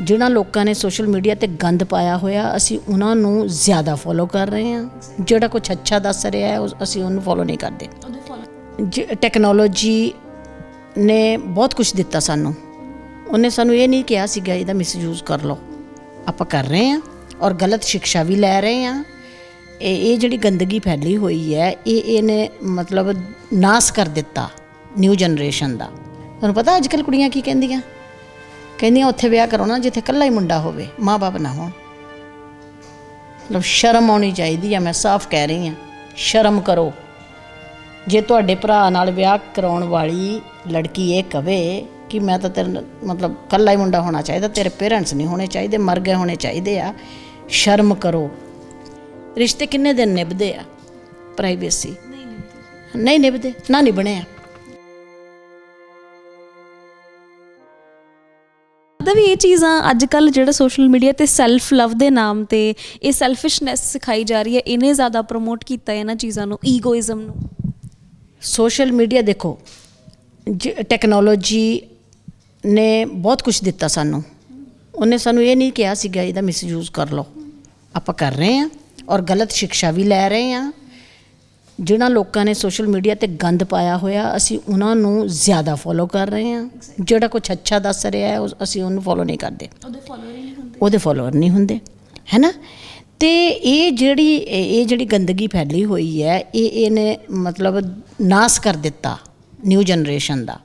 ਜਿਨ੍ਹਾਂ ਲੋਕਾਂ ਨੇ ਸੋਸ਼ਲ ਮੀਡੀਆ ਤੇ ਗੰਦ ਪਾਇਆ ਹੋਇਆ, ਅਸੀਂ ਉਹਨਾਂ ਨੂੰ ਜ਼ਿਆਦਾ ਫੋਲੋ ਕਰ ਰਹੇ ਹਾਂ। ਜਿਹੜਾ ਕੁਝ ਅੱਛਾ ਦੱਸ ਰਿਹਾ ਹੈ ਉਹ- ਅਸੀਂ ਉਹਨੂੰ ਫੋਲੋ ਨਹੀਂ ਕਰਦੇ। ਟੈਕਨੋਲੋਜੀ ਨੇ ਬਹੁਤ ਕੁਝ ਦਿੱਤਾ ਸਾਨੂੰ। ਉਹਨੇ ਸਾਨੂੰ ਇਹ ਨਹੀਂ ਕਿਹਾ ਸੀਗਾ, ਇਹਦਾ ਮਿਸਯੂਜ਼ ਕਰ ਲਓ। ਆਪਾਂ ਕਰ ਰਹੇ ਹਾਂ ਔਰ ਗਲਤ ਸਿੱਖਿਆ ਵੀ ਲੈ ਰਹੇ ਹਾਂ। ਇਹ ਇਹ ਜਿਹੜੀ ਗੰਦਗੀ ਫੈਲੀ ਹੋਈ ਹੈ, ਇਹ ਇਹਨੇ ਮਤਲਬ ਨਾਸ ਕਰ ਦਿੱਤਾ ਨਿਊ ਜਨਰੇਸ਼ਨ ਦਾ। ਤੁਹਾਨੂੰ ਪਤਾ ਅੱਜ ਕੱਲ ਕੁੜੀਆਂ ਕੀ ਕਹਿੰਦੀਆਂ? ਕਹਿੰਦੀਆਂ ਉੱਥੇ ਵਿਆਹ ਕਰੋ ਨਾ ਜਿੱਥੇ ਇਕੱਲਾ ਹੀ ਮੁੰਡਾ ਹੋਵੇ ਮਾਂ-ਬਾਪ ਨਾ ਹੋਣ। ਮਤਲਬ ਸ਼ਰਮ ਆਉਣੀ ਚਾਹੀਦੀ ਆ ਮੈਂ ਸਾਫ਼ ਕਹਿ ਰਹੀ ਹਾਂ ਸ਼ਰਮ ਕਰੋ। ਜੇ ਤੁਹਾਡੇ ਭਰਾ ਨਾਲ ਵਿਆਹ ਕਰਾਉਣ ਵਾਲੀ ਲੜਕੀ ਇਹ ਕਵੇ ਕਿ ਮੈਂ ਤਾਂ ਤੇਰੇ ਮਤਲਬ ਕੱਲਾ ਹੀ ਮੁੰਡਾ ਹੋਣਾ ਚਾਹੀਦਾ ਤੇਰੇ ਪੇਰੈਂਟਸ ਨਹੀਂ ਹੋਣੇ ਚਾਹੀਦੇ ਮਰ ਗਏ ਹੋਣੇ ਚਾਹੀਦੇ ਆ ਸ਼ਰਮ ਕਰੋ। ਰਿਸ਼ਤੇ ਕਿੰਨੇ ਦਿਨ ਨਿਭਦੇ ਆ? ਪ੍ਰਾਈਵੇਸੀ। ਨਹੀਂ ਨਿਭਦੇ ਨਾ ਨਿਭਣੇ ਆ। ਦਾ ਵੀ ਇਹ ਚੀਜ਼ਾਂ ਅੱਜ ਕੱਲ ਜਿਹੜਾ ਸੋਸ਼ਲ ਮੀਡੀਆ ਤੇ ਸੈਲਫ ਲਵ ਦੇ ਨਾਮ ਤੇ ਇਹ ਸੈਲਫਿਸ਼ਨੈਸ ਸਿਖਾਈ ਜਾ ਰਹੀ ਹੈ, ਇਹਨੇ ਜ਼ਿਆਦਾ ਪ੍ਰਮੋਟ ਕੀਤਾ ਹੈ ਇਹਨਾਂ ਚੀਜ਼ਾਂ ਨੂੰ ਈਗੋਇਜ਼ਮ ਨੂੰ? ਸੋਸ਼ਲ ਮੀਡੀਆ ਦੇਖੋ, ਜ- ਟੈਕਨੋਲੋਜੀ ਨੇ ਬਹੁਤ ਕੁਝ ਦਿੱਤਾ ਸਾਨੂੰ। ਉਹਨੇ ਸਾਨੂੰ ਇਹ ਨਹੀਂ ਕਿਹਾ ਸੀਗਾ, ਇਹਦਾ ਮਿਸਯੂਜ਼ ਕਰ ਲਓ। ਆਪਾਂ ਕਰ ਰਹੇ ਹਾਂ ਔਰ ਗਲਤ ਸਿੱਖਿਆ ਵੀ ਲੈ ਰਹੇ ਹਾਂ। ਜਿਹਨਾਂ ਲੋਕਾਂ ਨੇ ਸੋਸ਼ਲ ਮੀਡੀਆ ਤੇ ਗੰਦ ਪਾਇਆ ਹੋਇਆ ਅਸੀਂ ਉਹਨਾਂ ਨੂੰ ਜ਼ਿਆਦਾ ਫੋਲੋ ਕਰ ਰਹੇ ਹਾਂ। ਜਿਹੜਾ ਕੁਝ ਅੱਛਾ ਦੱਸ ਰਿਹਾ ਹੈ ਉਹ- ਅਸੀਂ ਉਹਨੂੰ ਫੋਲੋ ਨਹੀਂ ਕਰਦੇ। ਉਹਦੇ ਫਾਲੋਅਰ ਨਹੀਂ ਹੁੰਦੇ। ਉਹਦੇ ਫਾਲੋਅਰ ਨਹੀਂ ਹੁੰਦੇ ਹੈਨਾ ਤੇ ਇਹ ਜਿਹੜੀ ਇਹ ਜਿਹੜੀ ਗੰਦਗੀ ਫੈਲੀ ਹੋਈ ਹੈ ਇਹ ਇਹਨੇ ਮਤਲਬ ਨਾਸ ਕਰ ਦਿੱਤਾ ਨਿਊ ਜਨਰੇਸ਼ਨ ਦਾ।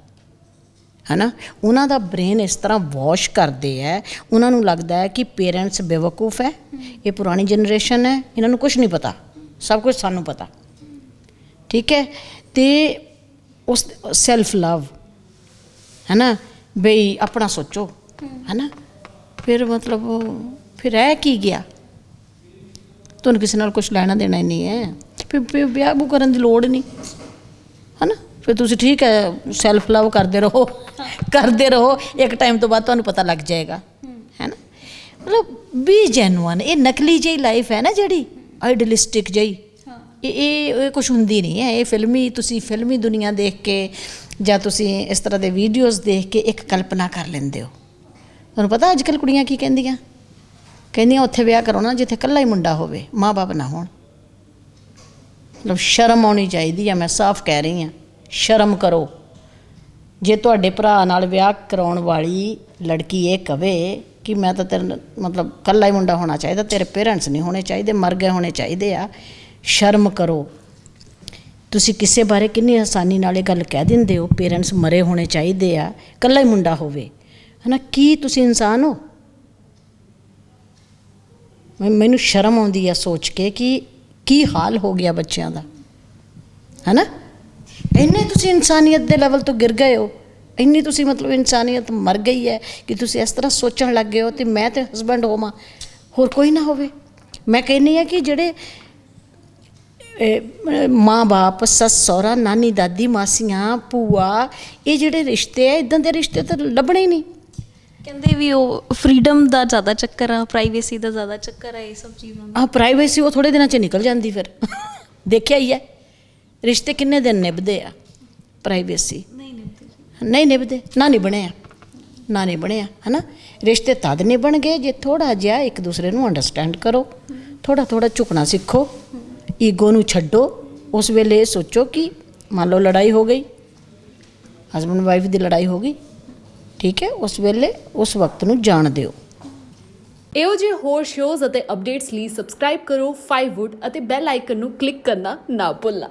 ਹੈਨਾ ਉਹਨਾਂ ਦਾ ਬ੍ਰੇਨ ਇਸ ਤਰ੍ਹਾਂ ਵਾਸ਼ ਕਰਦੇ ਹੈ ਉਹਨਾਂ ਨੂੰ ਲੱਗਦਾ ਹੈ ਕਿ ਪੇਰੈਂਟਸ ਬੇਵਕੂਫ ਹੈ ਇਹ ਪੁਰਾਣੀ ਜਨਰੇਸ਼ਨ ਹੈ ਇਹਨਾਂ ਨੂੰ ਕੁਝ ਨਹੀਂ ਪਤਾ। ਸਭ ਕੁਝ ਸਾਨੂੰ ਪਤਾ। ਠੀਕ ਹੈ ਤੇ ਉਸ ਸੈਲਫ ਲਵ ਹੈ ਨਾ ਬਈ ਆਪਣਾ ਸੋਚੋ ਹੈ ਨਾ ਫਿਰ ਮਤਲਬ ਫਿਰ ਰਹਿ ਕੀ ਗਿਆ ਤੁਹਾਨੂੰ ਕਿਸੇ ਨਾਲ ਕੁਝ ਲੈਣਾ ਦੇਣਾ ਹੀ ਨਹੀਂ ਹੈ ਫਿਰ ਫਿਰ ਵਿਆਹ ਵੂ ਕਰਨ ਦੀ ਲੋੜ ਨਹੀਂ ਹੈ ਨਾ ਫਿਰ ਤੁਸੀਂ ਠੀਕ ਹੈ ਸੈਲਫ ਲਵ ਕਰਦੇ ਰਹੋ ਕਰਦੇ ਰਹੋ ਇੱਕ ਟਾਈਮ ਤੋਂ ਬਾਅਦ ਤੁਹਾਨੂੰ ਪਤਾ ਲੱਗ ਜਾਏਗਾ ਹੈ ਨਾ ਮਤਲਬ ਬੀ ਜੈਨੂਅਨ ਇਹ ਨਕਲੀ ਜਿਹੀ ਲਾਈਫ ਹੈ ਨਾ ਜਿਹੜੀ ਆਈਡਲਿਸਟਿਕ ਜਿਹੀ ਇਹ ਇਹ ਇਹ ਕੁਝ ਹੁੰਦੀ ਨਹੀਂ ਹੈ। ਇਹ ਫਿਲਮੀ, ਤੁਸੀਂ ਫਿਲਮੀ ਦੁਨੀਆ ਦੇਖ ਕੇ ਜਾਂ ਤੁਸੀਂ ਇਸ ਤਰ੍ਹਾਂ ਦੇ ਵੀਡੀਓਜ਼ ਦੇਖ ਕੇ ਇੱਕ ਕਲਪਨਾ ਕਰ ਲੈਂਦੇ ਹੋ। ਤੁਹਾਨੂੰ ਪਤਾ ਅੱਜ ਕੱਲ ਕੁੜੀਆਂ ਕੀ ਕਹਿੰਦੀਆਂ? ਕਹਿੰਦੀਆਂ, ਉੱਥੇ ਵਿਆਹ ਕਰੋ ਨਾ ਜਿੱਥੇ ਇਕੱਲਾ ਹੀ ਮੁੰਡਾ ਹੋਵੇ, ਮਾਂ-ਬਾਪ ਨਾ ਹੋਣ। ਮਤਲਬ ਸ਼ਰਮ ਆਉਣੀ ਚਾਹੀਦੀ ਆ, ਮੈਂ ਸਾਫ਼ ਕਹਿ ਰਹੀ ਹਾਂ। ਸ਼ਰਮ ਕਰੋ। ਜੇ ਤੁਹਾਡੇ ਭਰਾ ਨਾਲ ਵਿਆਹ ਕਰਾਉਣ ਵਾਲੀ ਲੜਕੀ ਇਹ ਕਵੇ ਕਿ ਮੈਂ ਤਾਂ ਤੇਰੇ ਮਤਲਬ ਇਕੱਲਾ ਹੀ ਮੁੰਡਾ ਹੋਣਾ ਚਾਹੀਦਾ, ਤੇਰੇ ਪੇਰੈਂਟਸ ਨਹੀਂ ਹੋਣੇ ਚਾਹੀਦੇ, ਮਰ ਗਏ ਹੋਣੇ ਚਾਹੀਦੇ ਆ ਸ਼ਰਮ ਕਰੋ। ਤੁਸੀਂ ਕਿਸੇ ਬਾਰੇ ਕਿੰਨੀ ਆਸਾਨੀ ਨਾਲ ਇਹ ਗੱਲ ਕਹਿ ਦਿੰਦੇ ਹੋ ਪੇਰੈਂਟਸ ਮਰੇ ਹੋਣੇ ਚਾਹੀਦੇ ਆ, ਇਕੱਲਾ ਹੀ ਮੁੰਡਾ ਹੋਵੇ। ਹਨਾ, ਕੀ ਤੁਸੀਂ ਇਨਸਾਨ ਹੋ? ਮੈਨੂੰ ਸ਼ਰਮ ਆਉਂਦੀ ਆ ਸੋਚ ਕੇ ਕਿ ਕੀ ਹਾਲ ਹੋ ਗਿਆ ਬੱਚਿਆਂ ਦਾ। ਹੈਨਾ? ਇੰਨੇ ਤੁਸੀਂ ਇਨਸਾਨੀਅਤ ਦੇ ਲੈਵਲ ਤੋਂ ਗਿਰ ਗਏ ਹੋ। ਇੰਨੀ ਤੁਸੀਂ ਮਤਲਬ ਇਨਸਾਨੀਅਤ ਮਰ ਗਈ ਹੈ ਕਿ ਤੁਸੀਂ ਇਸ ਤਰ੍ਹਾਂ ਸੋਚਣ ਲੱਗ ਗਏ ਹੋ ਤੇ ਮੈਂ ਤੇ ਹਸਬੰਡ ਹੋਵਾਂ। ਹੋਰ ਕੋਈ ਨਾ ਹੋਵੇ। ਮੈਂ ਕਹਿੰਨੀ ਆ ਕਿ ਜਿਹੜੇ ਮਾਂ-ਬਾਪ ਸੱਸ ਸਹੁਰਾ ਨਾਨੀ ਦਾਦੀ ਮਾਸੀਆਂ ਭੂਆ ਇਹ ਜਿਹੜੇ ਰਿਸ਼ਤੇ ਆ ਇਦਾਂ ਦੇ ਰਿਸ਼ਤੇ ਤਾਂ ਲੱਭਣੇ ਹੀ ਨਹੀਂ। ਕਹਿੰਦੇ ਵੀ ਉਹ ਫਰੀडम ਦਾ ਜ਼ਿਆਦਾ ਚੱਕਰ ਆ ਪ੍ਰਾਈਵੇਸੀ ਦਾ ਜ਼ਿਆਦਾ ਚੱਕਰ ਆ ਇਹ ਸਭ ਚੀਜ਼ਾਂ ਦਾ। ਆ ਪ੍ਰਾਈਵੇਸੀ ਉਹ ਥੋੜੇ ਦਿਨਾਂ ਚ ਨਿਕਲ ਜਾਂਦੀ ਫਿਰ। ਦੇਖਿਆ ਹੀ ਹੈ ਰਿਸ਼ਤੇ ਕਿੰਨੇ ਦਿਨ ਨਿਭਦੇ ਆ ਪ੍ਰਾਈਵੇਸੀ ਨਹੀਂ ਨਹੀਂ ਨਹੀਂ ਨਿਭਦੇ ਨਾ ਨਿਭਣੇ ਆ ਨਾ ਨਿਭਣੇ ਆ ਹਨਾ? ਰਿਸ਼ਤੇ ਤਦ ਨਿਭਣ ਗਏ ਜੇ ਥੋੜਾ ਜਿਹਾ ਇੱਕ ਦੂਸਰੇ ਨੂੰ ਅੰਡਰਸਟੈਂਡ ਕਰੋ ਥੋੜਾ ਥੋੜਾ ਝੁਕਣਾ ਸਿੱਖੋ। ਈਗੋ ਨੂੰ ਛੱਡੋ, ਉਸ ਵੇਲੇ ਇਹ ਸੋਚੋ ਕਿ ਮੰਨ ਲਓ ਲੜਾਈ ਹੋ ਗਈ ਹਸਬੰਡ ਵਾਈਫ ਦੀ ਲੜਾਈ ਹੋ ਗਈ, ਠੀਕ ਹੈ, ਉਸ ਵੇਲੇ ਉਸ ਵਕਤ ਨੂੰ ਜਾਣ ਦਿਓ। ਇਹੋ ਜਿਹੇ ਹੋਰ ਸ਼ੋਜ਼ ਅਤੇ ਅਪਡੇਟਸ ਲਈ ਸਬਸਕ੍ਰਾਈਬ ਕਰੋ 5wood ਅਤੇ ਬੈਲ ਆਈਕਨ ਨੂੰ ਕਲਿੱਕ ਕਰਨਾ ਨਾ ਭੁੱਲਣਾ।